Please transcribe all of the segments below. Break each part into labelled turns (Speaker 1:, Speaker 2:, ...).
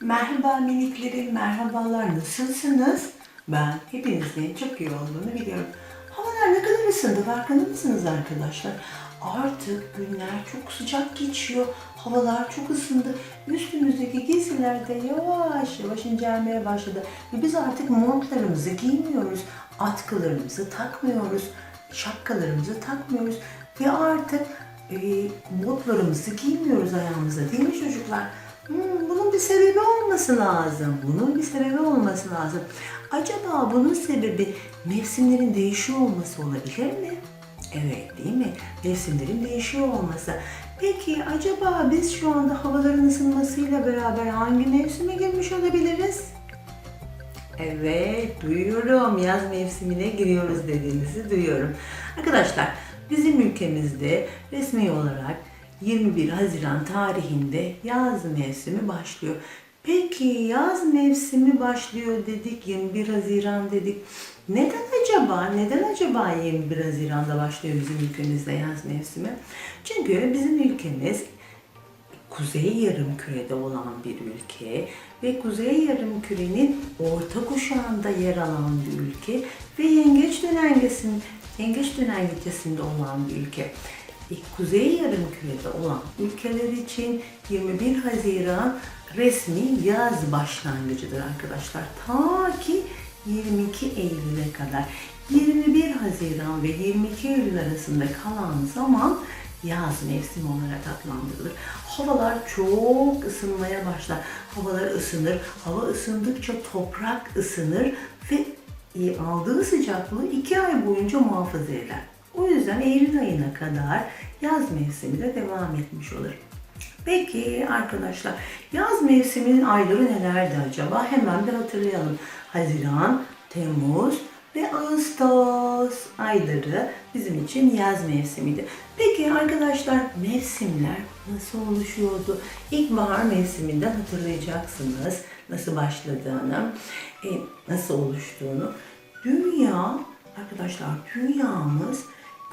Speaker 1: Merhaba miniklerim, merhabalar. Nasılsınız? Ben hepinizin çok iyi olduğunu biliyorum. Havalar ne kadar ısındı farkında mısınız arkadaşlar? Artık günler çok sıcak geçiyor. Havalar çok ısındı. Üstümüzdeki giysiler de yavaş yavaş incelmeye başladı. Ve biz artık montlarımızı giymiyoruz. Atkılarımızı takmıyoruz. Şapkalarımızı takmıyoruz. Ve artık e, botlarımızı giymiyoruz ayağımıza değil mi çocuklar? Hmm, bunun bir sebebi olması lazım. Bunun bir sebebi olması lazım. Acaba bunun sebebi mevsimlerin değişiyor olması olabilir mi? Evet değil mi? Mevsimlerin değişiyor olması. Peki acaba biz şu anda havaların ısınmasıyla beraber hangi mevsime girmiş olabiliriz? Evet, duyuyorum. Yaz mevsimine giriyoruz dediğinizi duyuyorum. Arkadaşlar, bizim ülkemizde resmi olarak 21 Haziran tarihinde yaz mevsimi başlıyor. Peki yaz mevsimi başlıyor dedik, 21 Haziran dedik. Neden acaba, neden acaba 21 Haziran'da başlıyor bizim ülkemizde yaz mevsimi? Çünkü bizim ülkemiz kuzey yarımkürede olan bir ülke ve kuzey yarımkürenin orta kuşağında yer alan bir ülke ve yengeç dönemgesinin yengeç dönemgesinde olan bir ülke. Kuzey yarımkürede olan ülkeler için 21 Haziran resmi yaz başlangıcıdır arkadaşlar. Ta ki 22 Eylül'e kadar. 21 Haziran ve 22 Eylül arasında kalan zaman yaz mevsimi olarak adlandırılır. Havalar çok ısınmaya başlar. Havalar ısınır. Hava ısındıkça toprak ısınır ve e, aldığı sıcaklığı iki ay boyunca muhafaza eder. O yüzden Eylül ayına kadar yaz mevsimi de devam etmiş olur. Peki arkadaşlar yaz mevsiminin ayları nelerdi acaba? Hemen bir hatırlayalım. Haziran, Temmuz ve Ağustos ayları bizim için yaz mevsimiydi. Peki arkadaşlar mevsimler nasıl oluşuyordu? İlkbahar mevsiminden hatırlayacaksınız nasıl başladığını, e, nasıl oluştuğunu. Dünya arkadaşlar dünyamız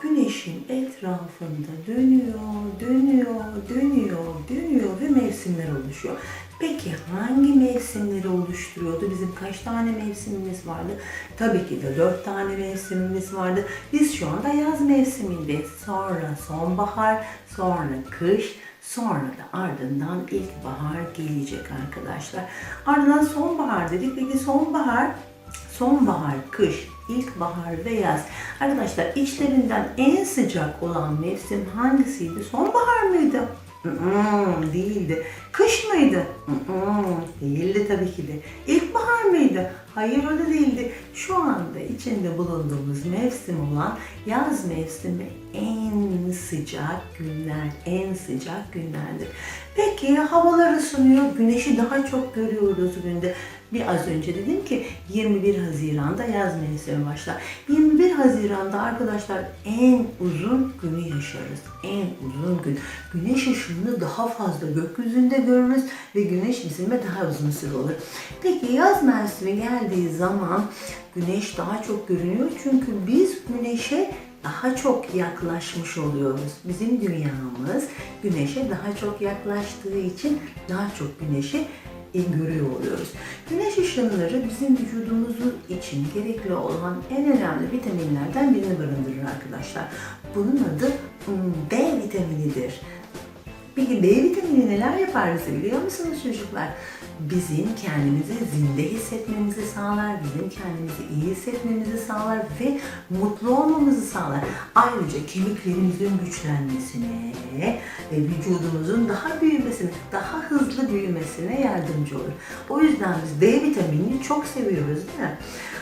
Speaker 1: Güneşin etrafında dönüyor, dönüyor, dönüyor, dönüyor ve mevsimler oluşuyor. Peki hangi mevsimleri oluşturuyordu? Bizim kaç tane mevsimimiz vardı? Tabii ki de dört tane mevsimimiz vardı. Biz şu anda yaz mevsimindeyiz. Sonra sonbahar, sonra kış, sonra da ardından ilkbahar gelecek arkadaşlar. Ardından sonbahar dedik. Peki sonbahar sonbahar, kış, ilkbahar ve yaz. Arkadaşlar içlerinden en sıcak olan mevsim hangisiydi? Sonbahar mıydı? Mm-mm, değildi. Kış mıydı? Mm-mm, değildi tabii ki de. İlkbahar mıydı? Hayır da değildi. Şu anda içinde bulunduğumuz mevsim olan yaz mevsimi en sıcak günler, en sıcak günlerdir. Peki havalar ısınıyor, güneşi daha çok görüyoruz günde. Bir az önce dedim ki 21 Haziran'da yaz mevsimi başlar. 21 Haziran'da arkadaşlar en uzun günü yaşarız. En uzun gün. Güneş ışığını daha fazla gökyüzünde görürüz ve güneş bizimle daha uzun süre olur. Peki yaz mevsimi geldiği zaman güneş daha çok görünüyor çünkü biz güneşe daha çok yaklaşmış oluyoruz. Bizim dünyamız güneşe daha çok yaklaştığı için daha çok güneşi görüyor oluyoruz. Güneş ışınları bizim vücudumuz için gerekli olan en önemli vitaminlerden birini barındırır arkadaşlar. Bunun adı hmm, B vitaminidir. Peki B vitamini neler yapar bize biliyor musunuz çocuklar? Bizim kendimizi zinde hissetmemizi sağlar, bizim kendimizi iyi hissetmemizi sağlar ve mutlu olmamızı sağlar. Ayrıca kemiklerimizin güçlenmesine vücudumuzun daha büyümesine, daha hızlı büyümesine yardımcı olur. O yüzden biz B vitaminini çok seviyoruz değil mi?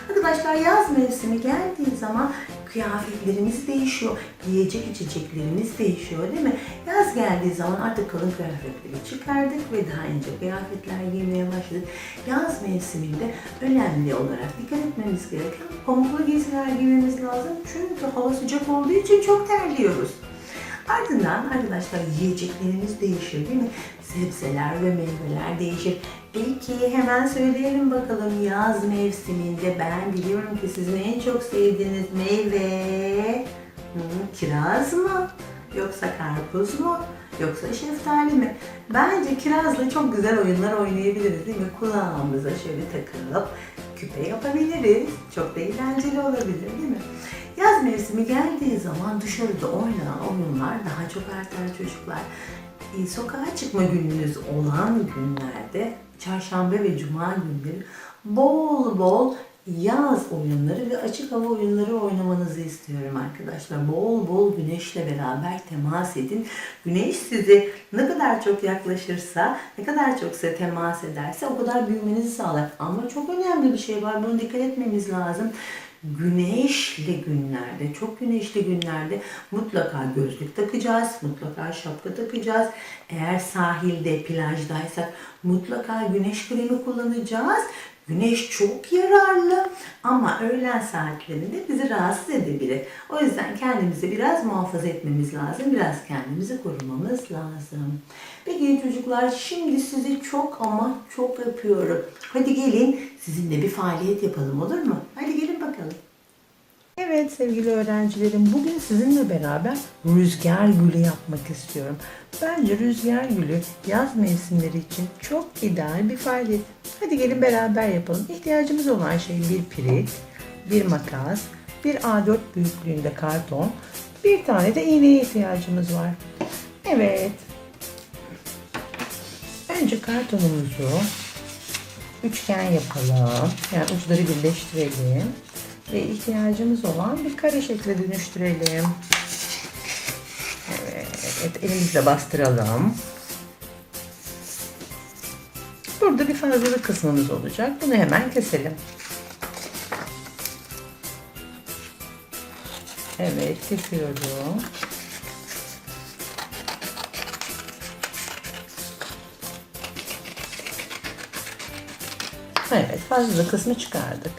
Speaker 1: Arkadaşlar yaz mevsimi geldiği zaman kıyafetlerimiz değişiyor, yiyecek içeceklerimiz değişiyor değil mi? Yaz geldiği zaman artık kalın kıyafetleri çıkardık ve daha ince kıyafetler giymeye başladık. Yaz mevsiminde önemli olarak dikkat etmemiz gereken pamuklu giysiler giymemiz lazım. Çünkü hava sıcak olduğu için çok terliyoruz. Ardından arkadaşlar yiyeceklerimiz değişir değil mi? Sebzeler ve meyveler değişir. Peki hemen söyleyelim bakalım yaz mevsiminde ben biliyorum ki sizin en çok sevdiğiniz meyve hmm, kiraz mı? Yoksa karpuz mu? Yoksa şeftali mi? Bence kirazla çok güzel oyunlar oynayabiliriz değil mi? Kulağımıza şöyle takılıp küpe yapabiliriz. Çok da eğlenceli olabilir değil mi? Yaz mevsimi geldiği zaman dışarıda oynanan oyunlar daha çok artar çocuklar. E, sokağa çıkma gününüz olan günlerde çarşamba ve cuma günleri bol bol yaz oyunları ve açık hava oyunları oynamanızı istiyorum arkadaşlar. Bol bol güneşle beraber temas edin. Güneş size ne kadar çok yaklaşırsa, ne kadar çok size temas ederse o kadar büyümenizi sağlar. Ama çok önemli bir şey var. Bunu dikkat etmemiz lazım. Güneşli günlerde, çok güneşli günlerde mutlaka gözlük takacağız, mutlaka şapka takacağız. Eğer sahilde, plajdaysak mutlaka güneş kremi kullanacağız. Güneş çok yararlı ama öğlen saatlerinde bizi rahatsız edebilir. O yüzden kendimizi biraz muhafaza etmemiz lazım. Biraz kendimizi korumamız lazım. Peki çocuklar şimdi sizi çok ama çok öpüyorum. Hadi gelin sizinle bir faaliyet yapalım olur mu? Hadi gelin bakalım. Evet sevgili öğrencilerim bugün sizinle beraber rüzgar gülü yapmak istiyorum. Bence rüzgar gülü yaz mevsimleri için çok ideal bir faaliyet. Hadi gelin beraber yapalım. İhtiyacımız olan şey bir pirit, bir makas, bir A4 büyüklüğünde karton, bir tane de iğneye ihtiyacımız var. Evet. Önce kartonumuzu üçgen yapalım. Yani uçları birleştirelim ve ihtiyacımız olan bir kare şekle dönüştürelim. Evet, elimizle bastıralım. Burada bir fazlalık kısmımız olacak. Bunu hemen keselim. Evet, kesiyorum. Evet, fazlalık kısmı çıkardık.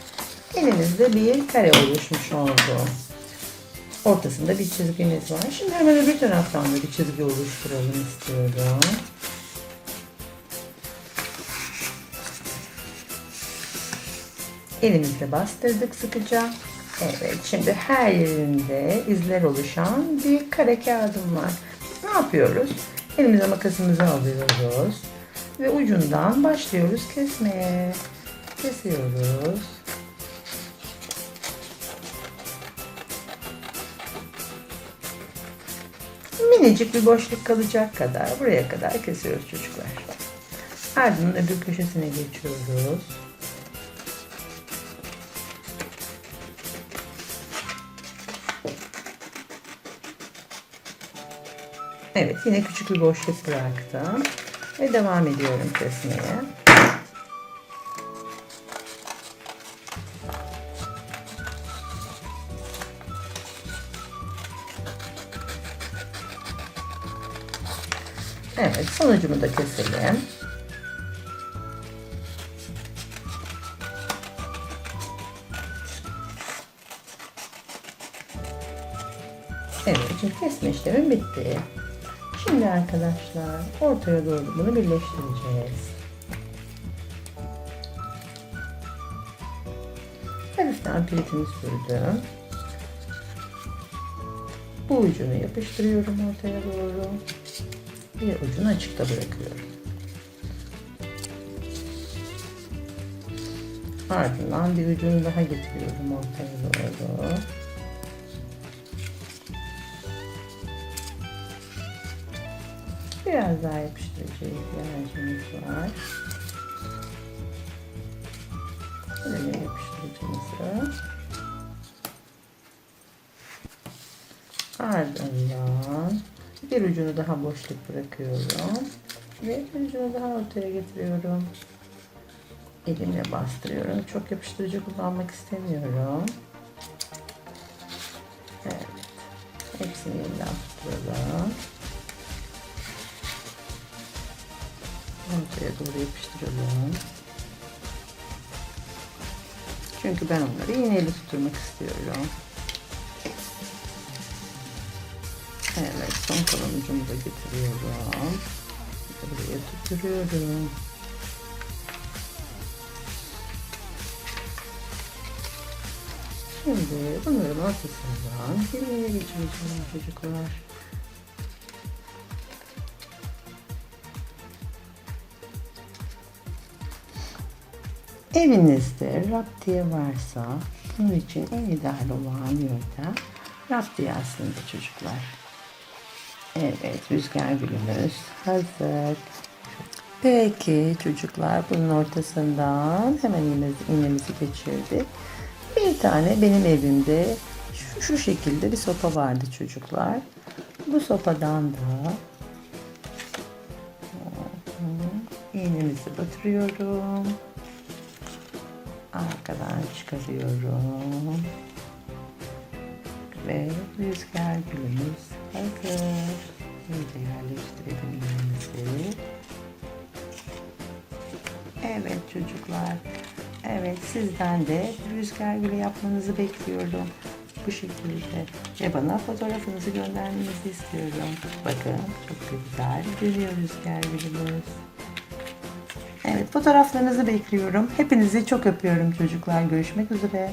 Speaker 1: Elimizde bir kare oluşmuş oldu. Ortasında bir çizgimiz var. Şimdi hemen öbür taraftan da bir çizgi oluşturalım istiyorum. Elimizle bastırdık sıkıca. Evet, şimdi her yerinde izler oluşan bir kare kağıdım var. Ne yapıyoruz? Elimize makasımızı alıyoruz ve ucundan başlıyoruz kesmeye. Kesiyoruz. Minicik bir boşluk kalacak kadar buraya kadar kesiyoruz çocuklar. Ardından öbür köşesine geçiyoruz. Evet yine küçük bir boşluk bıraktım. Ve devam ediyorum kesmeye. Sonucumu da keselim. Evet kesme işlemi bitti. Şimdi arkadaşlar ortaya doğru bunu birleştireceğiz. Hafiften piritini sürdüm. Bu ucunu yapıştırıyorum ortaya doğru bir ucunu açıkta bırakıyorum. Ardından bir ucunu daha getiriyorum ortaya doğru. Biraz daha yapıştırıcı ihtiyacımız var. Böyle yapıştırıcımızı. Ardından bir ucunu daha boşluk bırakıyorum. Ve bir ucunu daha ortaya getiriyorum. Elimle bastırıyorum. Çok yapıştırıcı kullanmak istemiyorum. Evet. Hepsini yeniden tutturalım. Ortaya doğru yapıştıralım. Çünkü ben onları iğneyle tutturmak istiyorum. Son sonuncumu da getiriyorum. Buraya tutturuyorum. Şimdi bunların ortasından yemeğe geçireceğim çocuklar. Evinizde raptiye varsa bunun için en ideal olan yöntem raptiye aslında çocuklar. Evet, rüzgar gülümüz hazır. Peki çocuklar bunun ortasından hemen iğnemizi, iğnemizi geçirdik. Bir tane benim evimde şu, şu şekilde bir sopa vardı çocuklar. Bu sopadan da iğnemizi batırıyorum. Arkadan çıkarıyorum. Ve rüzgar gülümüz hazır. İyice yerleştirelim iğnemizi. Evet çocuklar. Evet sizden de rüzgar gülü yapmanızı bekliyorum. Bu şekilde. Ve bana fotoğrafınızı göndermenizi istiyorum. Bakın çok güzel gülüyor rüzgar gülümüz. Evet fotoğraflarınızı bekliyorum. Hepinizi çok öpüyorum çocuklar. Görüşmek üzere.